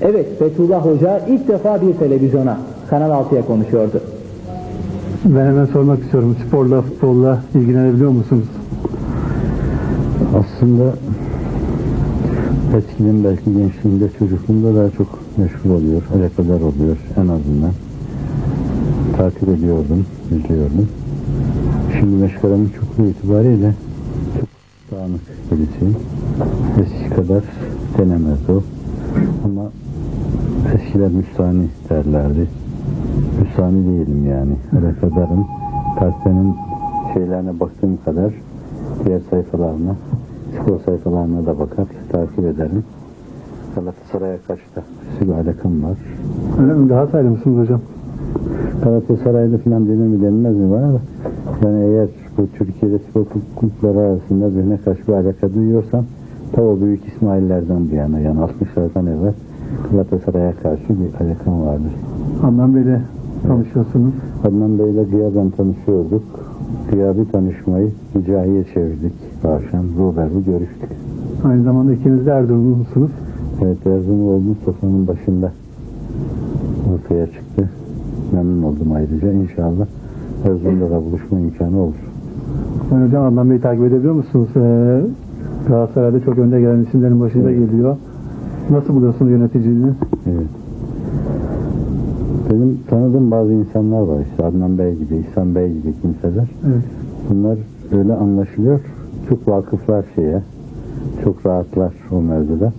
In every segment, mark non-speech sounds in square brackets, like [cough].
Evet Fethullah Hoca ilk defa bir televizyona Kanal 6'ya konuşuyordu. Ben hemen sormak istiyorum. Sporla, futbolla ilgilenebiliyor musunuz? Aslında eskiden belki gençliğimde, çocukluğumda daha çok meşgul oluyor, alakadar oluyor en azından. Takip ediyordum, izliyordum. Şimdi meşgalemin çokluğu itibariyle çok dağınık birisiyim. Eski kadar denemez o. Ama eskiler müstahni derlerdi. Müstahni değilim yani. Alakadarım. Gazetenin şeylerine baktığım kadar diğer sayfalarına, spor sayfalarına da bakar, takip ederim. Galatasaray'a karşı da bir alakam var. Öyle mi? Galatasaraylı mısınız hocam? Galatasaraylı falan denir mi denilmez mi bana da yani eğer bu Türkiye'de spor kulüpleri arasında birine karşı bir alaka duyuyorsam ta o büyük İsmail'lerden bu yana yani 60'lardan evvel Galatasaray'a karşı bir alakam vardır. Adnan Bey'le tanışıyorsunuz. Adnan Bey'le Gıya'dan tanışıyorduk. Gıya bir tanışmayı Hicahi'ye çevirdik akşam. Ruber'le görüştük. Aynı zamanda ikiniz de Erzurumlusunuz. Evet Erzurumlu sofranın başında ortaya çıktı. Memnun oldum ayrıca. İnşallah Erzurum'da da buluşma imkanı olur. Ben hocam Adnan Bey'i takip edebiliyor musunuz? Ee, Galatasaray'da çok önde gelen isimlerin başında geliyor. Nasıl buluyorsunuz yöneticiliğini? Evet. Benim tanıdığım bazı insanlar var. İşte Adnan Bey gibi, İhsan Bey gibi kimseler. Evet. Bunlar öyle anlaşılıyor. Çok vakıflar şeye. Çok rahatlar o mevzuda.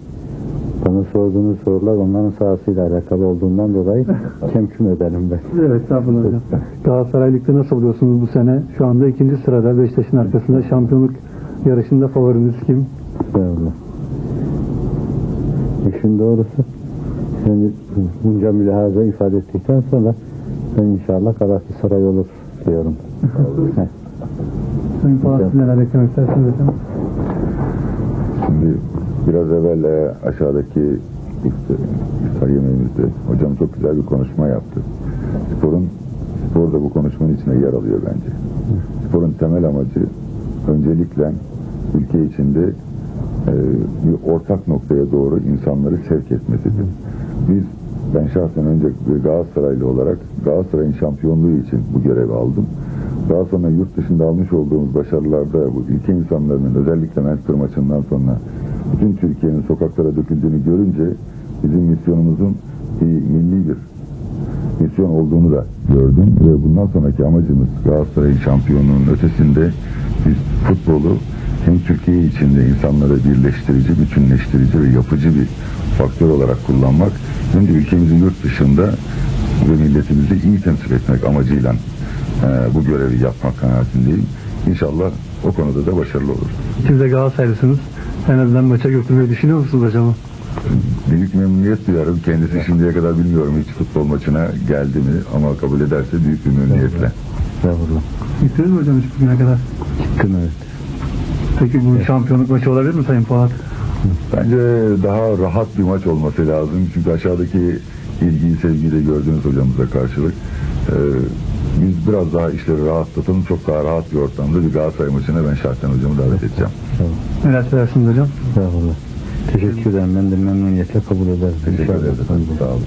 Bana sorduğunuz sorular onların sahasıyla alakalı olduğundan dolayı [laughs] kemküm ederim ben. Evet, estağfurullah hocam. Galatasaray Lig'de nasıl buluyorsunuz bu sene? Şu anda ikinci sırada Beşiktaş'ın arkasında şampiyonluk yarışında favoriniz kim? Estağfurullah. İşin doğrusu şimdi bunca mülahaza ifade ettikten sonra ben inşallah Galatasaray olur diyorum. Sayın Polat siz neler eklemek istersiniz hocam? Şimdi biraz evvel e, aşağıdaki iftar, iftar yemeğimizde hocam çok güzel bir konuşma yaptı. Sporun spor da bu konuşmanın içine yer alıyor bence. Sporun temel amacı öncelikle ülke içinde bir ortak noktaya doğru insanları sevk etmesidir. Biz ben şahsen önce Galatasaraylı olarak Galatasaray'ın şampiyonluğu için bu görevi aldım. Daha sonra yurt dışında almış olduğumuz başarılarda bu ülke insanlarının özellikle Manchester maçından sonra bütün Türkiye'nin sokaklara döküldüğünü görünce bizim misyonumuzun bir milli bir misyon olduğunu da gördüm ve bundan sonraki amacımız Galatasaray'ın şampiyonluğunun ötesinde biz futbolu hem Türkiye içinde insanları birleştirici, bütünleştirici ve yapıcı bir faktör olarak kullanmak hem de ülkemizin yurt dışında ve milletimizi iyi temsil etmek amacıyla e, bu görevi yapmak kanaatindeyim. İnşallah o konuda da başarılı olur. Siz de Galatasaraylısınız. En azından maça götürmeyi düşünüyor musunuz hocam? Büyük memnuniyet duyarım. Kendisi şimdiye kadar bilmiyorum hiç futbol maçına geldi mi ama kabul ederse büyük bir memnuniyetle. Estağfurullah. Gittiniz mi hocam hiç bugüne kadar? Gittim evet. Peki bu şampiyonluk maçı olabilir mi Sayın Polat? Bence daha rahat bir maç olması lazım. Çünkü aşağıdaki ilgiyi, sevgiyi de gördüğünüz hocamıza karşılık. Ee, biz biraz daha işleri rahatlatalım. Çok daha rahat bir ortamda bir Galatasaray maçına ben şahsen hocamı davet edeceğim. Neler söylersiniz hocam? Estağfurullah. Teşekkür ederim. Ben de memnuniyetle kabul ederim. Teşekkür ederim. Sağ olun.